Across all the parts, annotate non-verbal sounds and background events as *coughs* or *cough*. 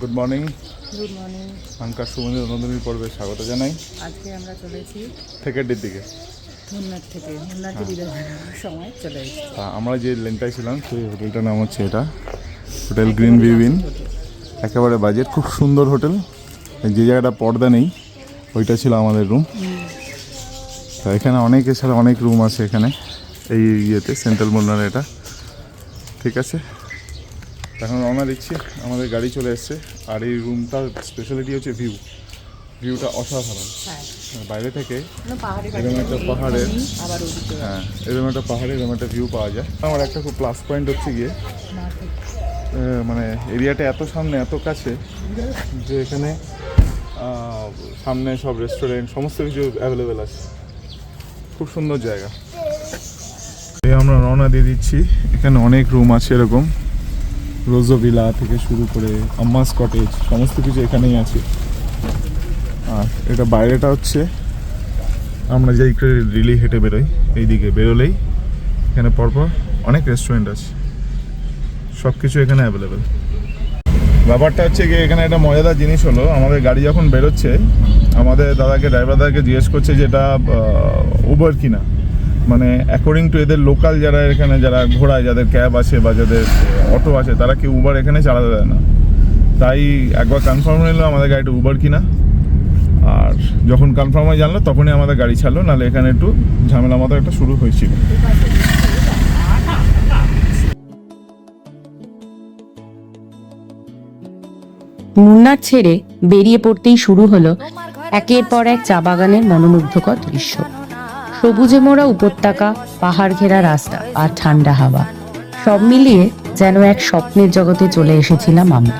Good morning good morning anchor সুমন্দির Nandini পর্বে স্বাগত জানাই। আজকে আমরা চলেছি থেকেটির দিকে। মুন্নার থেকে। মুন্নারকে বিদায় সময় চলে এসেছি। তা আমরা যে লেনটায় ছিলাম সেই হোটেলটার নাম হচ্ছে এটা। হোটেল গ্রিন ভিউ ইন একেবারে বাজেট খুব সুন্দর হোটেল যে জায়গাটা পর্দা নেই ওইটা ছিল আমাদের রুম তা এখানে অনেক এছাড়া অনেক রুম আছে এখানে। এই ইয়েতে সেন্ট্রাল মুন্নার এটা ঠিক আছে? এখন রওনা দিচ্ছি। আমাদের গাড়ি চলে এসছে আর এই রুমটার স্পেশালিটি হচ্ছে ভিউ ভিউটা অসাধারণ। হ্যাঁ। বাইরে থেকে এরকম একটা পাহাড়ের হ্যাঁ এরকম একটা পাহাড়ে এরকম একটা ভিউ পাওয়া যায়। আমার একটা খুব প্লাস পয়েন্ট হচ্ছে গিয়ে মানে এরিয়াটা এত সামনে এত কাছে যে এখানে সামনে সব রেস্টুরেন্ট সমস্ত কিছু অ্যাভেলেবেল আছে। খুব সুন্দর জায়গা। আমরা রওনা দিয়ে দিচ্ছি। এখানে অনেক রুম আছে এরকম। রোজোভিলা থেকে শুরু করে আম্মাস কটেজ, সমস্ত কিছু এখানেই আছে। আর এটা বাইরেটা হচ্ছে, আমরা যেই রিলি হেঁটে বেরোই, এইদিকে বেরোলেই এখানে পরপর অনেক রেস্টুরেন্ট আছে। সব কিছু এখানে অ্যাভেলেবেল ব্যাপারটা হচ্ছে কি এখানে একটা মজাদার জিনিস হলো, আমাদের গাড়ি যখন বেরোচ্ছে, আমাদের দাদাকে ড্রাইভার দাদাকে জিজ্ঞেস করছে যেটা উবার কিনা। মানে অ্যাকর্ডিং টু এদের লোকাল যারা এখানে, যারা ঘোরায় যাদের ক্যাব আছে বা যাদের অটো আছে, তারা কি উবার এখানে চালাতে দেয় না। তাই একবার কনফার্ম হলো আমাদের গাড়িটা উবার কিনা। আর যখন কনফার্ম হয়ে জানলো, তখনই আমাদের গাড়ি ছাড়লো, নাহলে এখানে একটু ঝামেলা মতো একটা শুরু হয়েছিল। মুন্নার ছেড়ে বেরিয়ে পড়তেই শুরু হলো একের পর এক চা বাগানের মনোমুগ্ধকর দৃশ্য। সবুজে মোড়া উপত্যকা পাহাড় ঘেরা রাস্তা আর ঠান্ডা হাওয়া। সব মিলিয়ে যেন এক স্বপ্নের জগতে চলে এসেছিলাম আমরা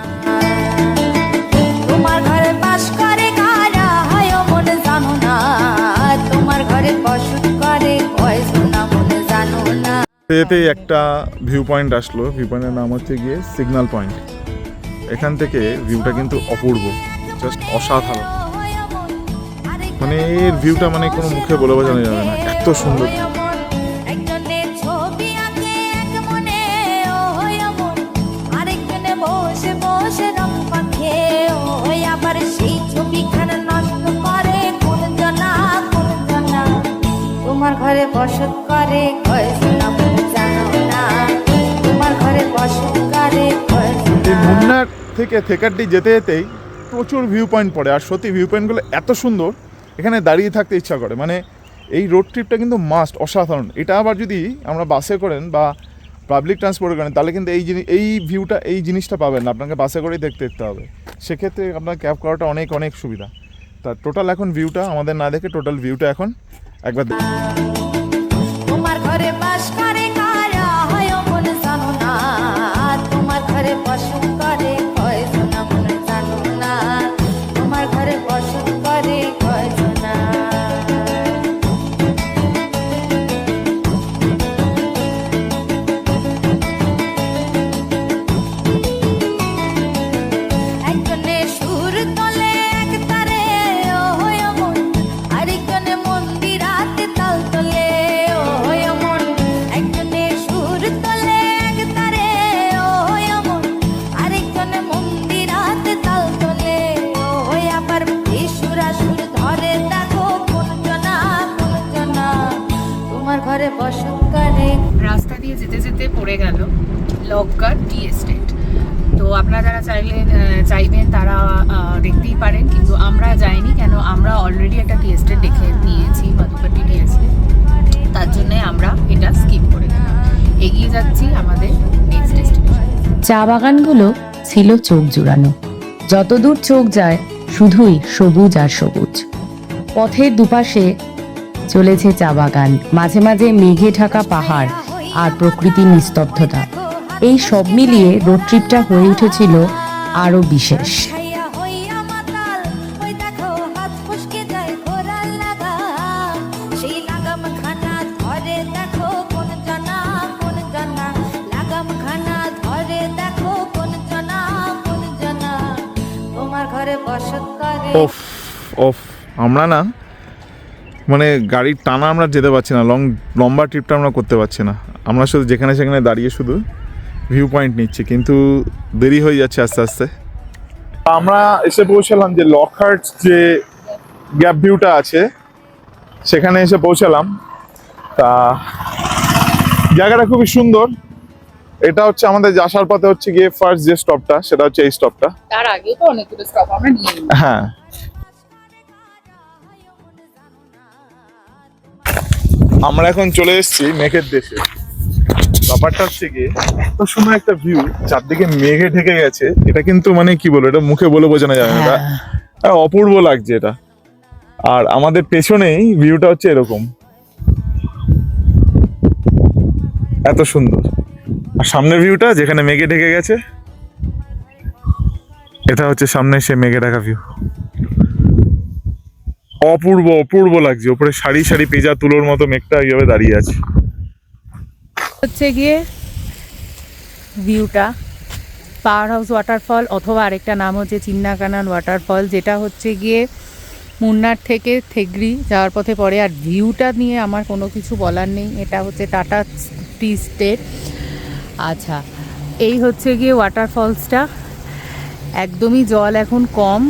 তোমার ঘরে বাস করে কারা? হয় মনে জানো না। তোমার ঘরে বসত করে কয় শোনা মনে জানো না। এতে একটা ভিউ পয়েন্ট আসলো। ভিউ পয়েন্টের নাম হচ্ছে গিয়ে সিগন্যাল পয়েন্ট এখান থেকে ভিউটা কিন্তু অপূর্ব জাস্ট অসাধারণ। মানে এর ভিউটা মানে কোনো মুখে বলে বোঝানো যাবে না। এত সুন্দর। তোমার ঘরে বসত করে তোমার ঘরে বসত করে মুন্নার থেকে থেকারটি যেতে যেতেই প্রচুর ভিউ পয়েন্ট পড়ে। আর সত্যি ভিউ পয়েন্টগুলো এত সুন্দর। এখানে দাঁড়িয়ে থাকতে ইচ্ছা করে। মানে এই রোড ট্রিপটা কিন্তু মাস্ট অসাধারণ। এটা আবার যদি আমরা বাসে করেন বা পাবলিক ট্রান্সপোর্টে করেন, তাহলে কিন্তু এই জিনিস এই ভিউটা এই জিনিসটা পাবেন না। আপনাকে বাসে করেই দেখতে দেখতে হবে। সেক্ষেত্রে আপনার ক্যাব করাটা অনেক অনেক সুবিধা। তা টোটাল এখন ভিউটা আমাদের না দেখে টোটাল ভিউটা এখন একবার যাচ্ছি আমাদের চা বাগানগুলো ছিল চোখ জুড়ানো। যতদূর চোখ যায়, শুধুই সবুজ আর সবুজ। পথের দুপাশে চলেছে চা বাগান, মাঝে মাঝে মেঘে ঢাকা পাহাড় আর প্রকৃতির নিস্তব্ধতা। এই সব মিলিয়ে রোড ট্রিপটা হয়ে উঠেছিল আরও বিশেষ। ওফ আমরা না মানে গাড়ির টানা আমরা যেতে পারছি না লং লম্বা ট্রিপটা আমরা করতে পারছি না। আমরা শুধু যেখানে সেখানে দাঁড়িয়ে শুধু ভিউ পয়েন্ট নিচ্ছি কিন্তু দেরি হয়ে যাচ্ছে আস্তে আস্তে। আমরা এসে পৌঁছালাম যে লকহার্ট যে গ্যাপ ভিউটা আছে সেখানে এসে পৌঁছালাম। তা জায়গাটা খুবই সুন্দর। এটা হচ্ছে আমাদের আসার পথে হচ্ছে গিয়ে ফার্স্ট যে স্টপটা সেটা হচ্ছে এই স্টপটা তার আগেও তো অনেকগুলো স্টপ আমরা নিয়ে হ্যাঁ। আমরা এখন চলে এসেছি মেঘের দেশে। ব্যাপারটা হচ্ছে কি এত সুন্দর একটা ভিউ চারদিকে মেঘে ঢেকে গেছে। এটা কিন্তু মানে কি বলব এটা মুখে বলে বোঝানো যাবে না। এটা এটা অপূর্ব লাগছে এটা। আর আমাদের পেছনেই ভিউটা হচ্ছে এরকম। এত সুন্দর। আর সামনের ভিউটা যেখানে মেঘে ঢেকে গেছে এটা হচ্ছে সামনে সে মেঘে ঢাকা ভিউ অপূর্ব অপূর্ব লাগছে। উপরে সারি সারি পেজা, তুলোর মতো মেঘটা এইভাবে দাঁড়িয়ে আছে। হচ্ছে গিয়ে ভিউটা। পাওয়ার হাউস ওয়াটারফল অথবা আরেকটা নাম হচ্ছে চিন্নাকানান ওয়াটারফল, যেটা হচ্ছে গিয়ে মুন্নার থেকে থেগরি যাওয়ার পথে পড়ে। আর ভিউটা নিয়ে আমার কোনো কিছু বলার নেই। এটা হচ্ছে টাটা টি স্টেট। আচ্ছা এই হচ্ছে গিয়ে ওয়াটারফলসটা একদমই জল এখন কম।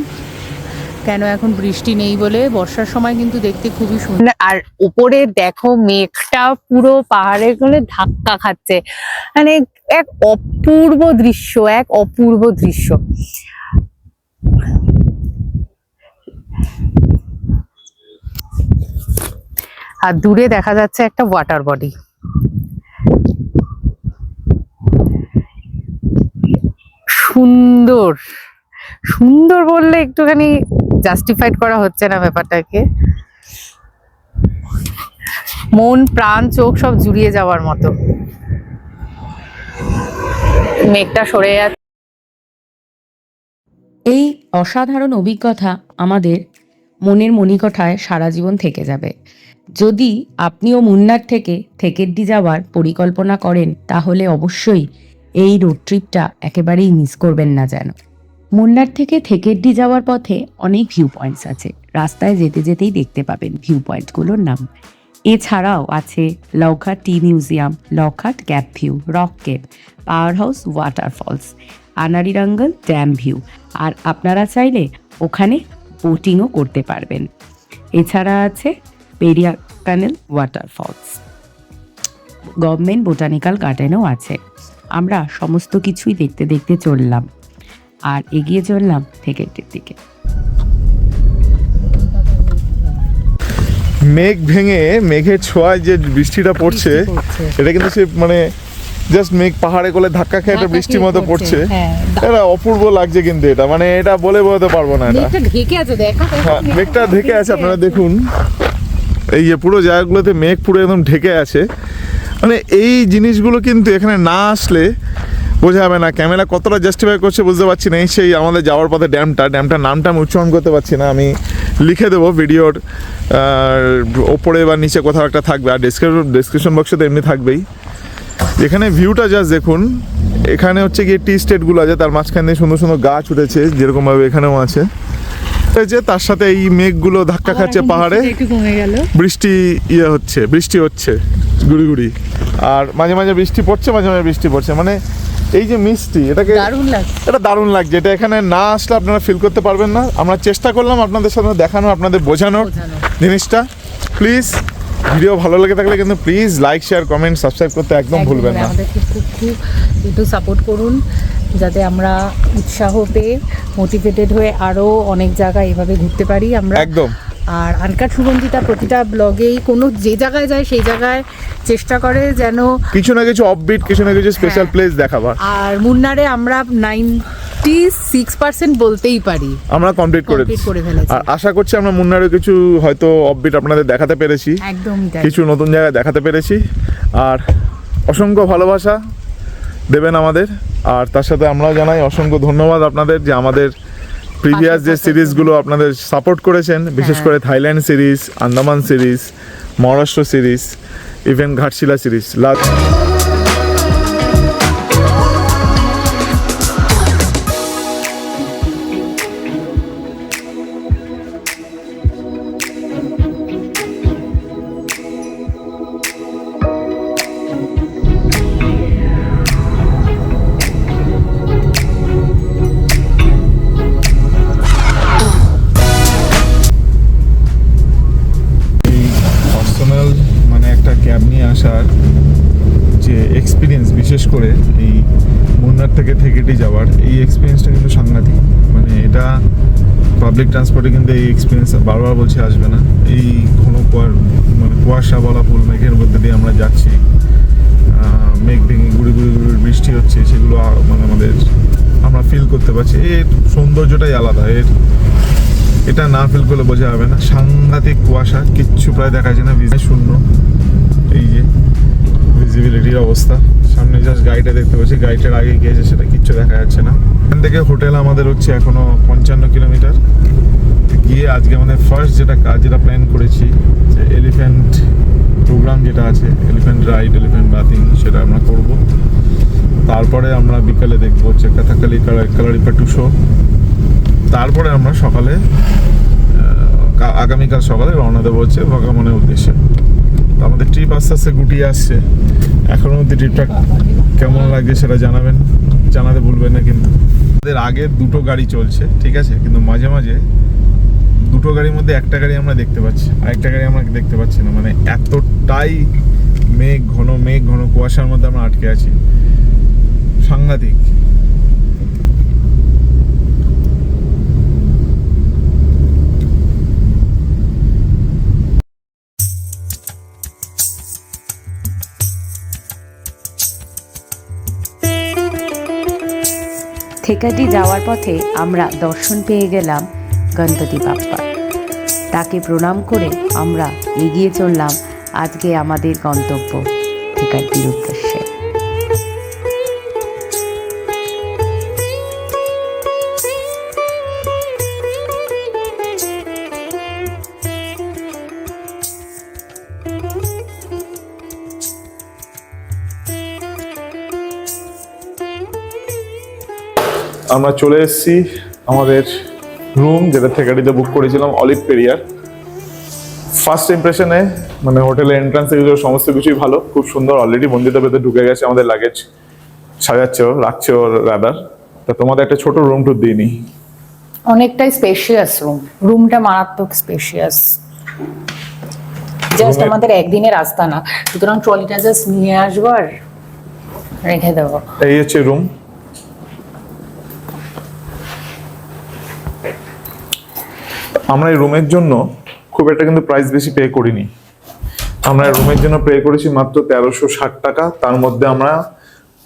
কেন এখন বৃষ্টি নেই বলে? বর্ষার সময় কিন্তু দেখতে খুবই সুন্দর আর উপরে দেখো মেঘটা পুরো পাহাড়ের কোলে ধাক্কা খাচ্ছে। মানে এক অপূর্ব দৃশ্য, এক অপূর্ব দৃশ্য। আর দূরে দেখা যাচ্ছে একটা ওয়াটার বডি সুন্দর। সুন্দর বললে একটুখানি জাস্টিফাইড করা হচ্ছে না ব্যাপারটাকে। মন প্রাণ চোখ সব জুড়িয়ে যাওয়ার মতো। মেঘটা সরে যাচ্ছে। এই অসাধারণ অভিজ্ঞতা আমাদের মনের মণিকঠায় সারা জীবন থেকে যাবে। যদি আপনিও মুন্নার থেকে থেকেড্ডি যাওয়ার পরিকল্পনা করেন তাহলে অবশ্যই এই রোড ট্রিপটা একেবারেই মিস করবেন না যেন। মুন্নার থেকে থেকেড্ডি যাওয়ার পথে অনেক ভিউ পয়েন্টস আছে। রাস্তায় যেতে যেতেই দেখতে পাবেন ভিউ পয়েন্টগুলোর নাম। এছাড়াও আছে Lockhart tea museum, Lockhart gap view, rock cave power house waterfalls, Anayirangal dam view. আর আপনারা চাইলে ওখানে বোটিংও করতে পারবেন। এছাড়া আছে Periyakanal waterfalls government botanical গার্ডেনও আছে। আমরা সমস্ত কিছুই দেখতে দেখতে চললাম। আর এগিয়ে চললাম থেকেটির দিকে। মেঘ ভেঙে মেঘের ছোঁয়ায় যে বৃষ্টিটা পড়ছে এটা কিন্তু সে মানে জাস্ট মেঘ পাহাড়ে কোলে ধাক্কা খেয়ে একটা বৃষ্টির মতো পড়ছে, হ্যাঁ। এটা অপূর্ব লাগছে কিন্তু এটা মানে এটা বলে বোঝাতে পারব না এটা। ঢেকে আছে দেখো। হ্যাঁ মেঘটা ঢেকে আছে আপনারা দেখুন। এই যে পুরো জায়গাগুলোতে মেঘ পুরো একদম ঢেকে আছে। মানে এই জিনিসগুলো কিন্তু এখানে না আসলে বোঝা যাবে না ক্যামেরা কতটা জাস্টিফাই করছে বুঝতে পারছি না। এই সেই আমাদের যাওয়ার পথে ড্যামটা ড্যামটার নামটা আমি উচ্চারণ করতে পারছি না। আমি লিখে দেবো ভিডিওর ওপরে বা নিচে কোথাও একটা থাকবে আর ডিসক্রিপশন ডিসক্রিপশন বক্সে তো এমনি থাকবেই। এখানে ভিউটা জাস্ট দেখুন। এখানে হচ্ছে গিয়ে টি স্টেটগুলো আছে তার মাঝখান দিয়ে সুন্দর সুন্দর গাছ উঠেছে যেরকমভাবে এখানেও আছে। যে তার সাথে এই মেঘগুলো ধাক্কা খাচ্ছে পাহাড়ে। বৃষ্টি ইয়ে হচ্ছে বৃষ্টি হচ্ছে গুড়ি গুড়ি। আর মাঝে মাঝে বৃষ্টি পড়ছে মাঝে মাঝে বৃষ্টি পড়ছে। মানে এই যে মিষ্টি এটাকে দারুণ লাগছে। এটা দারুণ লাগছে। এটা এখানে না আসলে আপনারা ফিল করতে পারবেন না। আমরা চেষ্টা করলাম আপনাদের সামনে দেখানো আপনাদের বোঝানোর বোঝানোর। জিনিসটা। প্লিজ ভিডিও ভালো লেগে থাকলে কিন্তু please like share comment subscribe করতে একদম ভুলবেন না। আমাদেরকে খুব খুব একটু সাপোর্ট করুন যাতে আমরা উৎসাহ পেয়ে মোটিভেটেড হয়ে আরও অনেক জায়গায় এভাবে ঘুরতে পারি। আমরা একদম। আর আনকাট সুগন্ধিতা প্রতিটা ব্লগেই কোনো যে জায়গায় যায় সেই জায়গায় চেষ্টা করে যেন কিছু না কিছু অফবিট কিছু না কিছু স্পেশাল হ্যাঁ। প্লেস দেখাবার। আর মুন্নারে আমরা নাইনটি সিক্স পার্সেন্ট বলতেই পারি। আমরা কমপ্লিট করে আর আশা করছি আমরা মুন্নারও কিছু হয়তো অফবিট আপনাদের দেখাতে পেরেছি। একদমই তাই। কিছু নতুন জায়গায় দেখাতে পেরেছি। আর অসংখ্য ভালোবাসা দেবেন আমাদের। আর তার সাথে আমরাও জানাই অসংখ্য ধন্যবাদ আপনাদের যে আমাদের প্রিভিয়াস যে সিরিজগুলো আপনাদের সাপোর্ট করেছেন বিশেষ হ্যাঁ। করে Thailand series Andaman series Maharashtra series even Ghatshila series last বারবার বলছে আসবে না। এই ঘন কুয়ার মানে কুয়াশা বলা ফুল মেঘের মধ্যে দিয়ে আমরা যাচ্ছি। মেঘ ভেঙে গুড়ি গুড়ি গুড়ি বৃষ্টি হচ্ছে, সেগুলো মানে আমাদের, আমরা ফিল করতে পারছি। এর সৌন্দর্যটাই আলাদা। এর, এটা না ফিল করলে বোঝা যাবে না। সাংঘাতিক কুয়াশা, কিচ্ছু প্রায় দেখা যায় না। ভিজে শূন্য। এই যে ভিজিবিলিটির অবস্থা। সামনে জাস্ট গাড়িটা দেখতে পাচ্ছি। গাড়িটার আগে গিয়েছে, সেটা কিচ্ছু দেখা যাচ্ছে না। এখান থেকে হোটেল আমাদের হচ্ছে এখনও পঞ্চান্ন কিলোমিটার। গিয়ে আজকে আমাদের ফার্স্ট যেটা কাজ, যেটা প্ল্যান করেছি, যে এলিফ্যান্ট প্রোগ্রাম যেটা আছে এলিফ্যান্ট রাইড এলিফ্যান্ট বাথিং সেটা আমরা করব। তারপরে আমরা বিকালে দেখব হচ্ছে কাথাকালি কালারিপাটু শো তারপরে আমরা সকালে আগামীকাল সকালে রওনা দেবো হচ্ছে ভগবানের উদ্দেশ্যে। তো আমাদের ট্রিপ আস্তে আস্তে গুটিয়ে আসছে। এখনও অব্দি ট্রিপটা কেমন লাগছে সেটা জানাবেন, জানাতে ভুলবেন না কিন্তু। আমাদের আগে দুটো গাড়ি চলছে, ঠিক আছে? কিন্তু মাঝে মাঝে দুটো গাড়ির মধ্যে একটা গাড়ি আমরা দেখতে পাচ্ছি, আরেকটা গাড়ি আমরা দেখতে পাচ্ছি না। মানে এতটাই মেঘ, ঘন মেঘ, ঘন কুয়াশার মধ্যে আমরা আটকে আছি। সাংঘাতিক। থেকাটি যাওয়ার পথে আমরা দর্শন পেয়ে গেলাম গণপতি বাপ্পা। তাকে প্রণাম করে আমরা এগিয়ে চললাম আজকে আমাদের গন্তব্য থেকাটির উদ্দেশ্যে আমরা চলে এসেছি আমাদের রুম যেটা থেকাটিতে বুক করেছিলাম অলিভ পেরিয়ার ফার্স্ট ইমপ্রেশনে মানে হোটেলের এন্ট্রান্স থেকে সমস্ত কিছুই ভালো। খুব সুন্দর অলরেডি মন্দিরটা ভেতরে ঢুকে গেছে আমাদের লাগেজ সাজাচ্ছে ও রাখছে ওর রাদার তা তোমাদের একটা ছোট রুম টুর দিইনি। অনেকটাই স্পেশিয়াস রুম রুমটা মারাত্মক স্পেশিয়াস জাস্ট আমাদের একদিনের রাস্তা না। সুতরাং ট্রলিটা জাস্ট নিয়ে আসব আর রেখে দেবো। এই হচ্ছে রুম আমরা এই রুমের জন্য খুব একটা কিন্তু প্রাইস বেশি পে করিনি। আমরা রুমের জন্য পে করেছি মাত্র তেরোশো ষাট টাকা। তার মধ্যে আমরা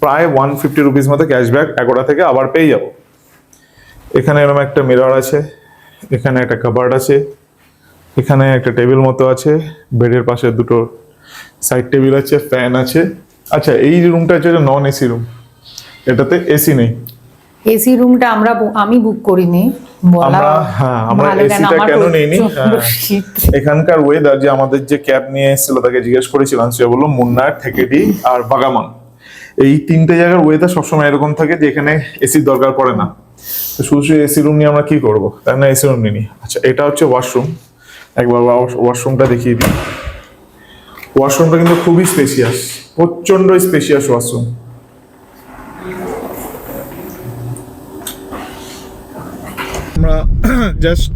প্রায় ওয়ান ফিফটি রুপিস মতো ক্যাশব্যাক এগারোটা থেকে আবার পেয়ে যাব। এখানে এরকম একটা মিরর আছে, এখানে একটা কাবার্ড আছে, এখানে একটা টেবিল মতো আছে, বেডের পাশে দুটো সাইড টেবিল আছে ফ্যান আছে। আচ্ছা এই রুমটা হচ্ছে নন এসি রুম এটাতে এসি নেই। এসি রুমটা আমরা আমি বুক করিনি আমরা হ্যাঁ আমরা এসিটা কেন নিইনি। এখানকার ওয়েদার যে আমাদের যে ক্যাব নিয়ে এসেছিল তাকে জিজ্ঞেস করেছিলাম সে বলল মুন্নার থেকেডি আর বাগামান। এই তিনটে জায়গার ওয়েদার সবসময় এরকম থাকে যে এখানে এসির দরকার পড়ে না। তো শুধু শুধু এসি রুম নিয়ে আমরা কি করব? তাই না এসি রুম নিই আচ্ছা এটা হচ্ছে ওয়াশরুম একবার ওয়াশরুমটা দেখিয়ে দিই। ওয়াশরুমটা কিন্তু খুবই স্পেশিয়াস প্রচণ্ড স্পেশিয়াস ওয়াশরুম আমরা *coughs* জাস্ট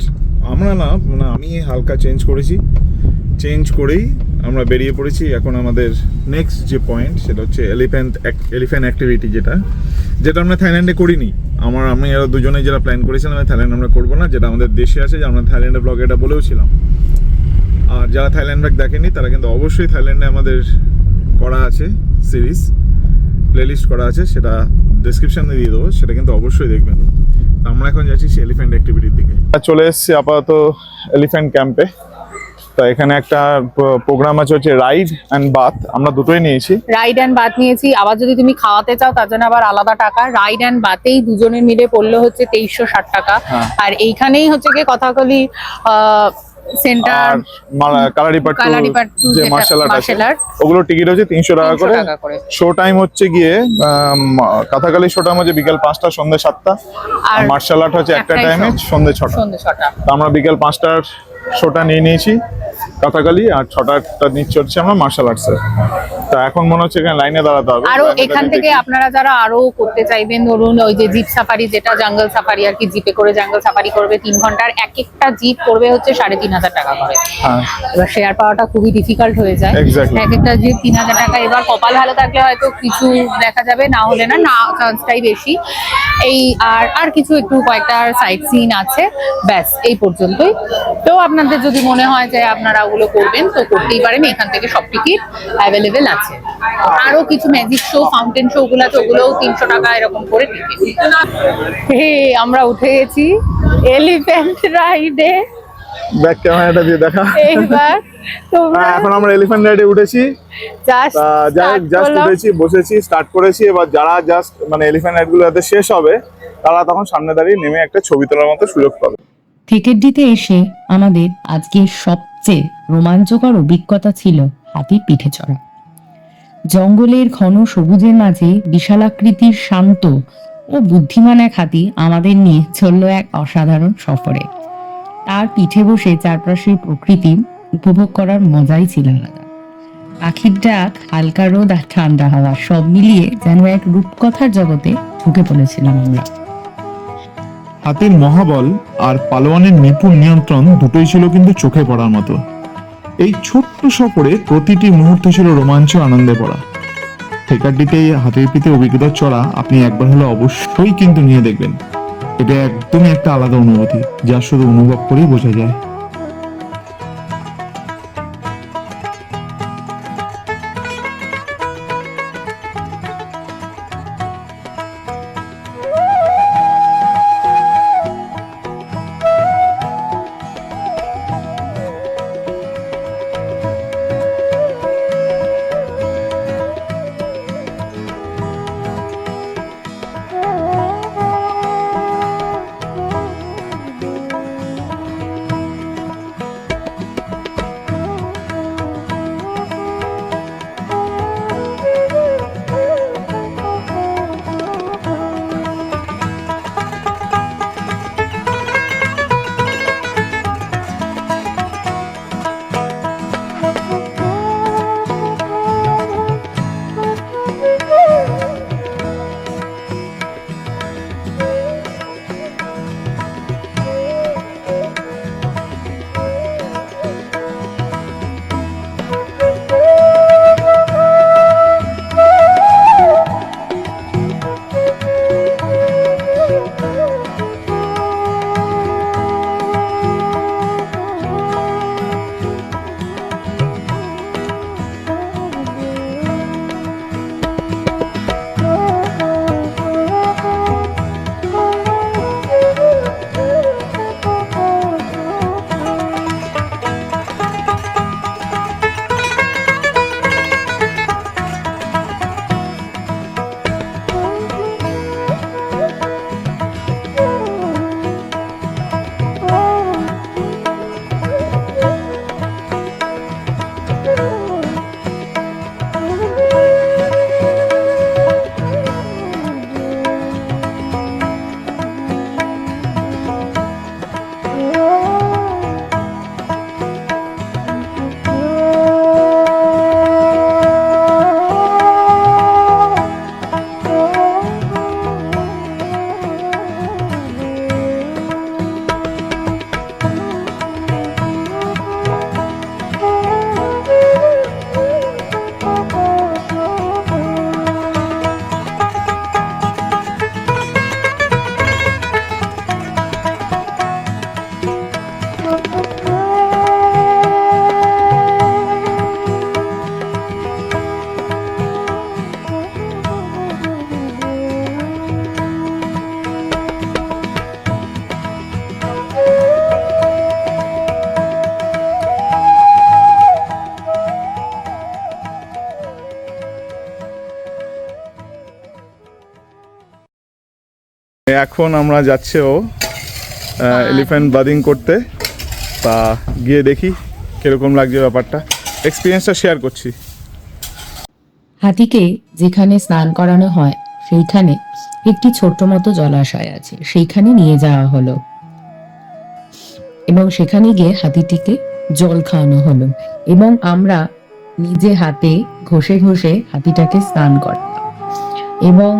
আমরা না মানে আমি হালকা চেঞ্জ করেছি। চেঞ্জ করেই আমরা বেরিয়ে পড়েছি। এখন আমাদের নেক্সট যে পয়েন্ট সেটা হচ্ছে এলিফ্যান্ট এলিফ্যান্ট অ্যাক্টিভিটি যেটা যেটা আমরা থাইল্যান্ডে করিনি। আমার, আমি আর দুজনে যেটা প্ল্যান করেছিলাম থাইল্যান্ড আমরা করব না, যেটা আমাদের দেশে আছে যে আমরা থাইল্যান্ডে ব্লগে এটা বলেও ছিলাম। আর যারা থাইল্যান্ড ব্যাগ দেখেনি, তারা কিন্তু অবশ্যই থাইল্যান্ডে আমাদের করা আছে সিরিজ প্লেলিস্ট করা আছে, সেটা ডেসক্রিপশনে দিয়ে দেবো, সেটা কিন্তু অবশ্যই দেখবেন। আমরা এখন যাচ্ছি এলিফ্যান্ট অ্যাক্টিভিটির দিকে। চলে এসেছি আপাতত এলিফ্যান্ট ক্যাম্পে তা এখানে একটা প্রোগ্রাম আছে হচ্ছে রাইড অ্যান্ড বাথ আমরা দুটোই নিয়েছি। রাইড অ্যান্ড বাথ নিয়েছি। আবার যদি তুমি খাওয়াতে চাও তার জন্য আবার আলাদা টাকা। রাইড অ্যান্ড বাতেই দুজনের মিলে পড়ল হচ্ছে তেইশশো ষাট টাকা। হ্যাঁ। আর এইখানেই হচ্ছে গিয়ে কথাকলি সেন্টার আর কালারিপাট্টু কালারিপাট্টু যে মার্শাল আর্ট আছে ওগুলো টিকিট হচ্ছে তিনশো টাকা করে। শো টাইম হচ্ছে গিয়ে কাথাকালি শো টাইম হচ্ছে বিকেল পাঁচটা সন্ধ্যে সাতটা। আর মার্শাল আর্ট হচ্ছে একটা টাইমে। সন্ধ্যে ছটা। আমরা বিকেল পাঁচটার শোটা নিয়ে নিয়েছি। কথাকালি আর ছটাটা নিচ্ছে হচ্ছে আমরা মার্শাল আর্টসের তা এখন মনে হচ্ছে এখানে লাইনে দাঁড়াতে হবে। আরও এখান থেকে আপনারা যারা আরও করতে চাইবেন ধরুন ওই যে জিপ সাফারি যেটা জঙ্গল সাফারি আর কি জিপে করে জঙ্গল সাফারি করবে তিন ঘণ্টার এক একটা জিপ করবে হচ্ছে সাড়ে তিন হাজার টাকা করে। হ্যাঁ। এবার শেয়ার পাওয়াটা খুবই ডিফিকাল্ট হয়ে যায়. এক একটা জিপ তিন হাজার টাকা এবার কপাল ভালো থাকলে হয়তো কিছু দেখা যাবে না হলে না না চান্সটাই বেশি। এই আর আর কিছু একটু কয়েকটা সাইট সিন আছে ব্যাস এই পর্যন্তই। তো আপনাদের যদি মনে হয় যে আপনারা ওগুলো করবেন তো করতেই পারেন এখান থেকে সব টিকিট অ্যাভেলেবেল আছে। আরও কিছু ম্যাজিক শো ফাউন্টেন শো গুলো আছে ওগুলোও তিনশো টাকা এরকম করে টিকিট হে আমরা উঠে গেছি এলিফ্যান্ট রাইডে ব্যাক ক্যামেরাটা দিয়ে দেখা। এইবার তোমরা এখন আমরা এলিফ্যান্ট রাইডে উঠেছি। জাস্ট জাস্ট উঠেছি বসেছি স্টার্ট করেছি। এবার যারা জাস্ট মানে এলিফ্যান্ট রাইডগুলো যাদের শেষ হবে তারা তখন সামনে দাঁড়িয়ে নেমে একটা ছবি তোলার মতো সুযোগ পাবে। ক্রিকেট দিতে এসে আমাদের আজকের সবচেয়ে রোমাঞ্চকর অভিজ্ঞতা ছিল হাতির পিঠে চড়া। জঙ্গলের ঘন সবুজের মাঝে বিশালাকৃতির শান্ত ও বুদ্ধিমান এক হাতি আমাদের নিয়ে চলল এক অসাধারণ সফরে। তার পিঠে বসে চারপাশের প্রকৃতি উপভোগ করার মজাই ছিল আলাদা। পাখির ডাক, হালকা রোদ আর ঠান্ডা হাওয়া সব মিলিয়ে যেন এক রূপকথার জগতে ঢুকে পড়েছিলাম আমরা। হাতির মহাবল আর পালোয়ানের নিপুণ নিয়ন্ত্রণ দুটোই ছিল কিন্তু চোখে পড়ার মতো। এই ছোট্ট সফরে প্রতিটি মুহূর্ত ছিল রোমাঞ্চ আনন্দে পড়া ঠেকারটিতে হাতির পিঠে অভিজ্ঞতা চড়া আপনি একবার হলে অবশ্যই কিন্তু নিয়ে দেখবেন। এটা একদমই একটা আলাদা অনুভূতি, যা শুধু অনুভব করেই বোঝা যায়। এখন আমরা যাচ্ছে ও এলিফ্যান্ট বাদিং করতে। তা গিয়ে দেখি কীরকম লাগছে ব্যাপারটা। এক্সপিরিয়েন্সটা শেয়ার করছি। হাতিকে যেখানে স্নান করানো হয় সেইখানে একটি ছোট্ট মতো জলাশয় আছে। সেইখানে নিয়ে যাওয়া হলো। এবং সেখানে গিয়ে হাতিটিকে জল খাওয়ানো হলো। এবং আমরা নিজে হাতে ঘষে ঘষে হাতিটাকে স্নান করালাম এবং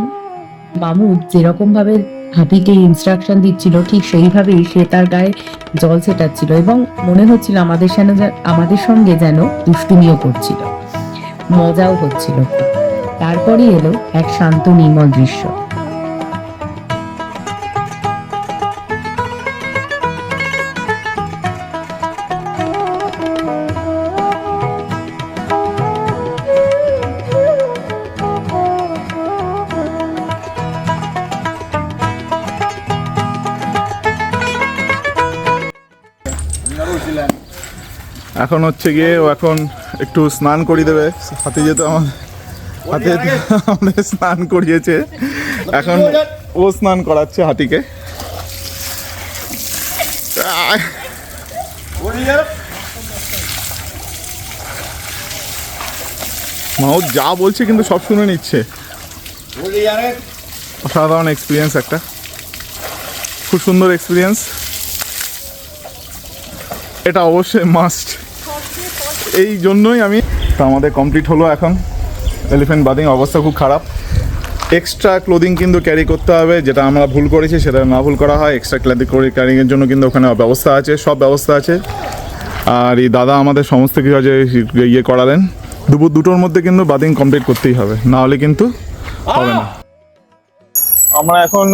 মামুদ যেরকমভাবে হাতিকে ইনস্ট্রাকশন দিচ্ছিল, ঠিক সেইভাবেই সে তার গায়ে জল ছেটাচ্ছিল এবং মনে হচ্ছিল আমাদের যা- আমাদের সঙ্গে যেন দুষ্টুমিও করছিল মজাও হচ্ছিল। তারপরে এলো এক শান্ত নির্মল দৃশ্য এখন হচ্ছে গিয়ে ও এখন একটু স্নান করিয়ে দেবে। হাতে যেতে আমার হাতে আমাদের স্নান করিয়েছে, এখন ও স্নান করাচ্ছে হাতিকে। আহ! মাহুত যা বলছে কিন্তু সব শুনে নিচ্ছে। অসাধারণ এক্সপিরিয়েন্স একটা। খুব সুন্দর এক্সপিরিয়েন্স এটা অবশ্যই মাস্ট এই জন্যই আমি তো আমাদের কমপ্লিট হলো এখন। এলিফ্যান্ট বাদিং অবস্থা খুব খারাপ। এক্সট্রা ক্লোদিং কিন্তু ক্যারি করতে হবে, যেটা আমরা ভুল করেছি, সেটা না ভুল করা হয়। এক্সট্রা ক্লোদিং করে ক্যারিংয়ের জন্য কিন্তু ওখানে ব্যবস্থা আছে, সব ব্যবস্থা আছে। আর এই দাদা আমাদের সমস্ত কিছু আছে ইয়ে করালেন। দুপুর দুটোর মধ্যে কিন্তু বাদিং কমপ্লিট করতেই হবে, না হলে কিন্তু হবে না। আমরা এখন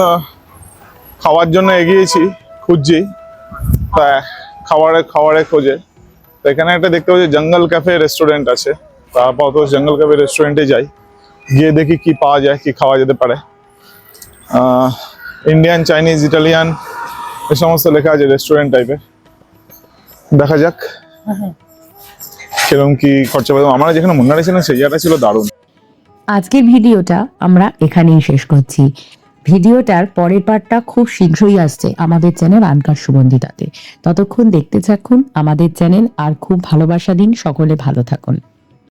খাওয়ার জন্য এগিয়েছি, খুঁজছি। তা খাবারের খোঁজে। তো এখানে একটা দেখতে পাচ্ছি, জঙ্গল ক্যাফে রেস্টুরেন্ট আছে। তা জঙ্গল ক্যাফে রেস্টুরেন্টে যাই। গিয়ে দেখি কি পাওয়া যায়, কি খাওয়া যেতে পারে। ইন্ডিয়ান চাইনিজ ইটালিয়ান এ সমস্ত লেখা আছে রেস্টুরেন্ট টাইপের দেখা যাক। কীরকম কি খরচা পাবো। আমরা যেখানে মুন্নারে ছিলাম, সেই জায়গাটা ছিল দারুণ। আজকের ভিডিওটা আমরা এখানেই শেষ করছি। ভিডিওটার পরের পার্টটা খুব শীঘ্রই আসছে আমাদের চ্যানেল আনকার সুগন্ধিতাতে ততক্ষণ দেখতে থাকুন আমাদের চ্যানেল আর খুব ভালোবাসা দিন, সকলে ভালো থাকুন।